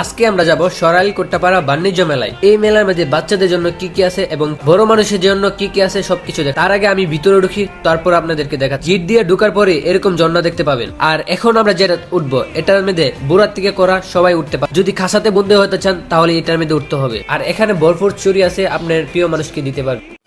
আজকে আমরা যাব সরাইল কোট্টাপাড়া বাণিজ্য মেলায়। এই মেলার মধ্যে বাচ্চাদের জন্য কি কি আছে এবং বড় মানুষের জন্য কি কি আছে সবকিছু দেখ তার আগে আমি ভিতরে ঢুকি, তারপর আপনাদেরকে দেখা জিট দিয়ে ঢুকার পরে এরকম ঝর্ণা দেখতে পাবেন। আর এখন আমরা যেটা উঠবো, এটার মধ্যে বুড়ার থেকে করা সবাই উঠতে পারে যদি খাসাতে বন্ধু হতে চান, তাহলে এটার মধ্যে উঠতে হবে। আর এখানে ভরপুর চুরি আছে, আপনার প্রিয় মানুষকে দিতে পারবে।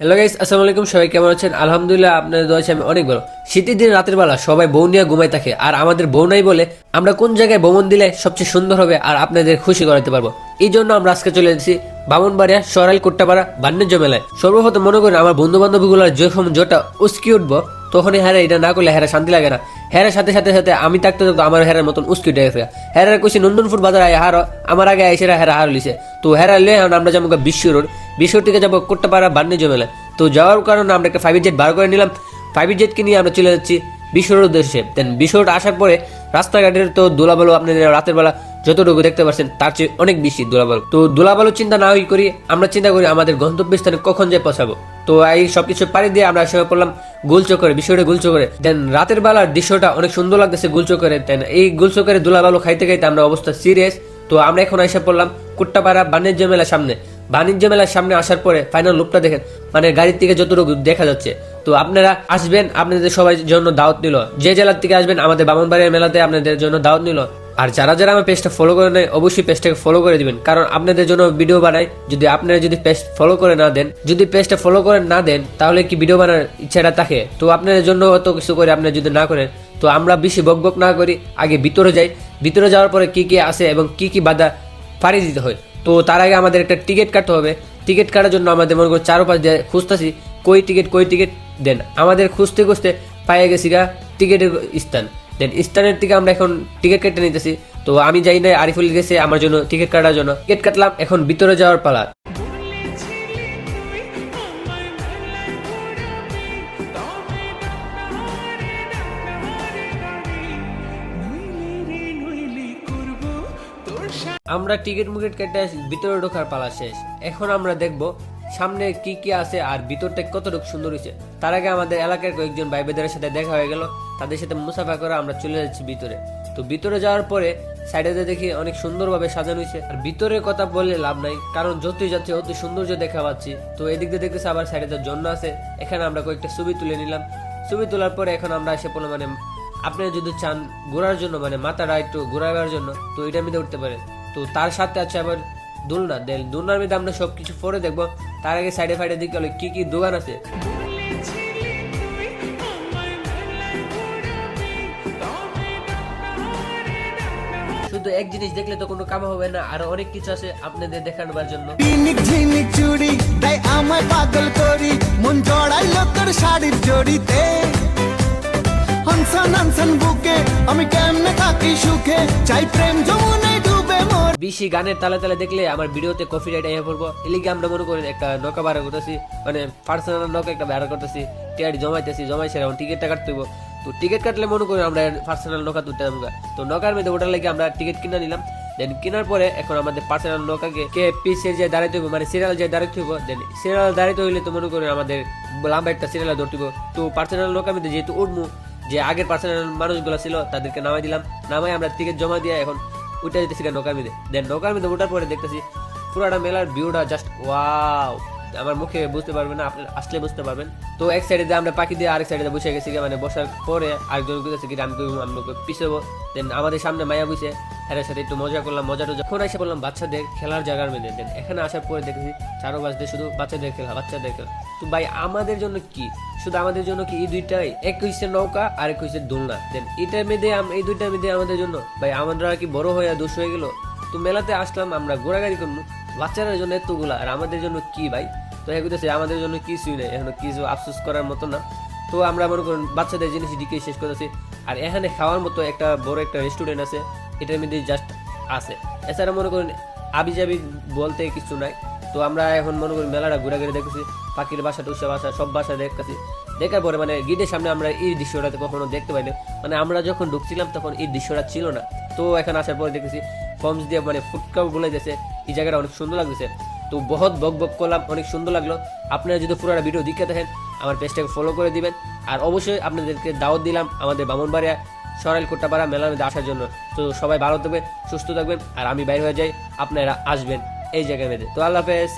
হ্যালো গাইস আসসালামু আলাইকুম, সবাই কেমন আছেন? আলহামদুলিল্লাহ আপনাদের দোয়া আমি অনেক ভালো। শীতের দিন, রাতের বেলা সবাই বউ নিয়ে ঘুমাই থাকে। আর আমাদের বউ নাই বলে আমরা কোন জায়গায় ভ্রমণ দিলে সবচেয়ে সুন্দর হবে আর আপনাদের খুশি করাতে পারব? এই জন্য আমরা আজকে চলে এসেছি বামনবাড়িয়া সরাইল কোট্টাপাড়া বাণিজ্য মেলায়। সর্বপ্রথম মনে করেন আমার বন্ধু বান্ধবীগুলোর যখন জোটা উস্কি উঠবো, তখনই হ্যাঁ এটা না করলে হ্যাঁ শান্তি লাগে না। হ্যাঁ সাথে সাথে সাথে আমি থাকতে থাকতো আমার হ্যাঁ মতন উস্কি উঠে গেছে। হ্যাঁ কইছি, নন্দনপুর বাজার আয়, হার। আমার আগে আইসে হ্যাঁ হার লিছে তো হ্যাঁ লে আমরা যেমন বিশ্ব রোড। বিশ্ব রোড থেকে যাব কোট্টাপাড়া বাণিজ্য মেলায়। তো যাওয়ার কারণে আমরা একটা ফাইভ জেট বার করে নিলাম। ফাইভ জেটকে নিয়ে আমরা চলে যাচ্ছি বিশ্বর উদ্দেশ্যে। দেন বিশ্ব রোড আসার পরে রাস্তাঘাটের তো দোলাবালু আপনাদের রাতের বেলা যতটুকু দেখতে পাচ্ছেন, তার চেয়ে অনেক বেশি দোলাবালু। তো দোলাবালু চিন্তা না করি, আমরা চিন্তা করি আমাদের গন্তব্যস্থানে কখন যে পৌঁছাবো। তো এই সবকিছু পাড়ি দিয়ে আমরা সময় পড়লাম গুলচকরে বিষয়টা গুলচকরে দেন রাতের বেলার দৃশ্যটা অনেক সুন্দর লাগতেছে গুলচকরে দেন এই গুলচকরে দোলাবালু খাইতে খাইতে আমরা অবস্থা সিরিয়াস তো আমরা এখন এসে পড়লাম কুট্টাপাড়া বাণিজ্য মেলার সামনে। বাণিজ্য মেলার সামনে আসার পরে ফাইনাল লুকটা দেখেন। মানে গাড়ির থেকে যতটুকু দেখা যাচ্ছে। তো আপনারা আসবেন, আপনাদের সবাই জন্য দাওয়াত নিল। যে জেলার থেকে আসবেন, আমাদের বামনবাড়ির মেলাতে আপনাদের জন্য দাওয়াত নিল। আর যারা যারা আমার পেজটা ফলো করে নেয় অবশ্যই পেজটাকে ফলো করে দিবেন। কারণ আপনাদের জন্য ভিডিও বানাই। যদি আপনারা যদি পেজ ফলো করে না দেন, যদি পেজটা ফলো করে না দেন, তাহলে কি ভিডিও বানার ইচ্ছাটা থাকে? তো আপনাদের জন্য অত কিছু করে আপনারা যদি না করেন, তো আমরা বেশি বক বক না করি, আগে ভিতরে যাই। ভিতরে যাওয়ার পরে কি কি আছে এবং কি কি বাধা পাড়ি দিতে হয়। তো তার আগে আমাদের একটা টিকিট কাটতে হবে। টিকিট কাটার জন্য আমাদের মনে করো চারোপাশ দিয়ে খুঁজতেছি। কই টিকিট কই টিকিট দেন আমাদের খুঁজতে খুঁজতে পাইয়ে গেছি গা টিকিটের স্থান। দেন স্থানের থেকে আমরা এখন টিকিট কেটে নিতেছি। তো আমি যাই না আরিফুল গেছে আমার জন্য টিকিট কাটার জন্য। টিকিট কাটলাম, এখন ভিতরে যাওয়ার পালা। আমরা টিকিট মুকিট কেটে ভিতরে ঢোকার পালা শেষ। এখন আমরা দেখব সামনে কি কি আছে আর ভিতরটা কতটুকু সুন্দর হয়েছে। তার আগে আমাদের এলাকার কয়েকজন ভাই বেদের সাথে দেখা হয়ে গেল। তাদের সাথে মুসাফা করে আমরা চলে যাচ্ছি ভিতরে। তো ভিতরে যাওয়ার পরে সাইডে দেখি অনেক সুন্দরভাবে সাজানো হয়েছে। আর ভিতরের কথা বললে লাভ নাই, কারণ যতই যাচ্ছে অত সৌন্দর্য দেখা পাচ্ছি। তো এদিক দিয়ে দেখতেছি আবার সাইডে জন্য আছে, এখানে আমরা কয়েকটা ছবি তুলে নিলাম। ছবি তোলার পরে এখন আমরা এসে পড়লাম মানে আপনি যদি চান ঘোরার জন্য মানে মাথাটা একটু ঘোরাবার জন্য, তো এটা মধ্যে উঠতে পারেন তো তার সাথে আছে আবার দোলনা। দেন দোলনার মধ্যে আমরা সবকিছু পরে দেখব। তার আগে সাইডে ফাইডে দিকে হলে কি কি দোকান আছে? শুধু এক জিনিস দেখলে তো কোনো কাম হবে না, আরও অনেক কিছু আছে আপনাদের দেখানোর জন্য। ঝিনিক ঝিনিক চুড়ি তাই আমায় পাগল করি। মন জড়াইলো তোর শাড়ির জড়িতে। হনসন হনসন বুকে আমি কেমনে থাকি সুখে? চাই প্রেম যমুনায় বেশি গানের তালে তালে দেখলে আমার ভিডিওতে কফি রাইট আইয়া পড়ব। এলিগে আমরা মনে করি একটা নৌকা বার করতেছি মানে পার্সোনাল নৌকা একটা বার করতেছি টিয়ারি জমাইতেছি জমাইছে এখন টিকিটটা কাটতে তো টিকিট কাটলে মনে করি আমরা পার্সোনাল নৌকা তুলতে যাব তো নৌকার মধ্যে ওটার লাগে আমরা টিকিট কিনে নিলাম। দেন কেনার পরে এখন আমাদের পার্সোনাল নৌকাকে কে পিসের যে দাঁড়াইতে হইব মানে সিরিয়াল যে দাঁড়াইতে হইব দেন সিরিয়াল দাঁড়াইতে হইলে তো মনে করি আমাদের লম্বা একটা সিরিয়াল ধরতে তো পার্সোনাল নৌকার মধ্যে যেহেতু উঠবো যে আগের পার্সোনাল মানুষগুলো ছিল তাদেরকে নামাই দিলাম। নামাই আমরা টিকিট জমা দিয়ে এখন যেতেছি গা নৌকার মধ্যে। দেন নৌকার মধ্যে ওঠার পরে দেখতেছি পুরাটা মেলার ভিউটা জাস্ট ওয়াও আমার মুখে বুঝতে পারবেন না আপনি আসলে বুঝতে পারবেন। তো এক সাইডে দিয়ে আমরা পাখি দিয়ে আরেক সাইডে বসে গেছি মানে বসার পরে আরেকজন বুঝেছে কি আমি কইবো, আমি ওকে পিছাবো। দেন আমাদের সামনে মায়া বুঝে এর সাথে একটু মজা করলাম মজাটা যখন এসে বললাম বাচ্চাদের খেলার জায়গার মধ্যে। দেন এখানে আসার পরে দেখেছি চারো বাজতে শুধু বাচ্চাদের খেলা বাচ্চাদের খেলা। তো ভাই আমাদের জন্য কি? শুধু আমাদের জন্য কি এই দুইটাই? এক হইছে নৌকা আর এক হইছে দোলনা। দেন এটার মধ্যে এই দুইটার মধ্যে আমাদের জন্য। ভাই আমরা কি বড় হয়ে দোষ হয়ে গেল? তো মেলাতে আসলাম, আমরা ঘোরাঘুরি করব বাচ্চাদের জন্য এতগুলা, আর আমাদের জন্য কি ভাই? তো এগুলোতে আমাদের জন্য কিছুই নেই, এখনও কিছু আফসোস করার মতো না। তো আমরা মনে করুন বাচ্চাদের জিনিস দিকে শেষ করতেছি। আর এখানে খাওয়ার মতো একটা বড় একটা রেস্টুরেন্ট আছে, এটার মধ্যে জাস্ট আছে। এছাড়া মনে করুন আবি জাবি বলতে কিছু নাই। তো আমরা এখন মনে করি মেলাটা ঘুরে ঘুরে দেখতেছি, পাখির বাসা, টুসা বাসা, সব বাসা দেখতেছি। দেখার পরে মানে গিটের সামনে আমরা এই দৃশ্যটা কখনো দেখতে পাইনি। মানে আমরা যখন ঢুকছিলাম তখন এই দৃশ্যটা ছিল না। তো এখন আসার পরে দেখেছি ফর্মস দিয়ে মানে ফুটকাও বলে গেছে এই জায়গাটা অনেক সুন্দর লাগতেছে। তো বহুত বক বক করলাম, অনেক সুন্দর লাগল। আপনারা যদি পুরোটা ভিডিও দেখে দেখেন আমার পেজটাকে ফলো করে দিবেন। আর অবশ্যই আপনাদেরকে দাওয়াত দিলাম আমাদের বামনবাড়িয়া সরাইল কোট্টাপাড়া মেলার মধ্যে আসার জন্য। তো সবাই ভালো থাকবেন, সুস্থ থাকবেন। আর আমি বাইরে হয়ে যাই, আপনারা আসবেন। এই জায়গার মধ্যে তো আল্লাহ হাফেজ